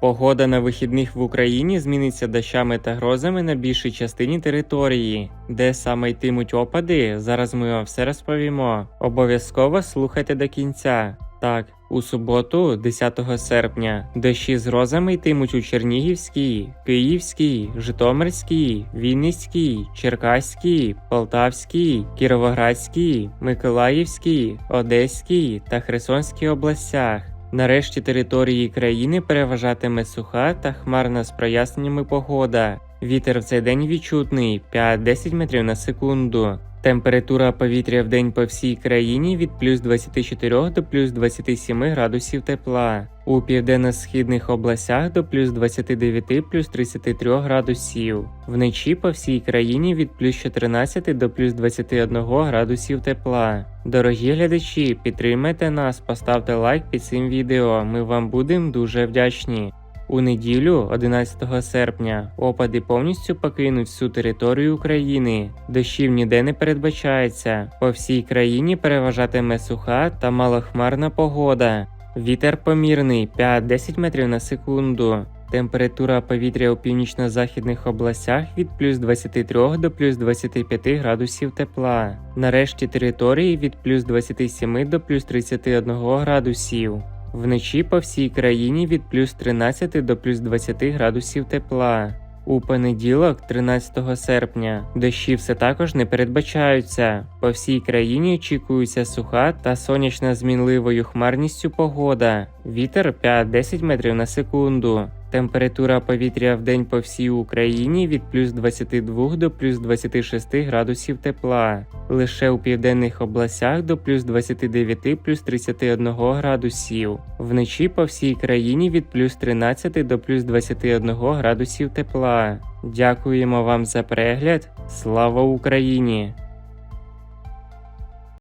Погода на вихідних в Україні зміниться дощами та грозами на більшій частині території. Де саме йтимуть опади, зараз ми вам все розповімо. Обов'язково слухайте до кінця. Так, у суботу, 10 серпня, дощі з грозами йтимуть у Чернігівській, Київській, Житомирській, Вінницькій, Черкаській, Полтавській, Кіровоградській, Миколаївській, Одеській та Херсонській областях. Нарешті території країни переважатиме суха та хмарна з проясненнями погода. Вітер в цей день відчутний 5-10 метрів на секунду. Температура повітря в день по всій країні від плюс 24 до плюс 27 градусів тепла. У південно-східних областях до плюс 29 плюс 33 градусів. Вночі по всій країні від плюс 14 до плюс 21 градусів тепла. Дорогі глядачі, підтримайте нас, поставте лайк під цим відео. Ми вам будемо дуже вдячні. У неділю, 11 серпня, опади повністю покинуть всю територію України. Дощів ніде не передбачається. По всій країні переважатиме суха та малохмарна погода. Вітер помірний 5-10 метрів на секунду. Температура повітря у північно-західних областях від плюс 23 до плюс 25 градусів тепла. Нарешті території від плюс 27 до плюс 31 градусів. Вночі по всій країні від плюс 13 до плюс 20 градусів тепла. У понеділок, 13 серпня, дощі все також не передбачаються. По всій країні очікується суха та сонячна змінливою хмарністю погода. Вітер 5-10 метрів на секунду. Температура повітря в день по всій Україні від плюс 22 до плюс 26 градусів тепла. Лише у південних областях до плюс 29 плюс 31 градусів. Вночі по всій країні від плюс 13 до плюс 21 градусів тепла. Дякуємо вам за перегляд. Слава Україні!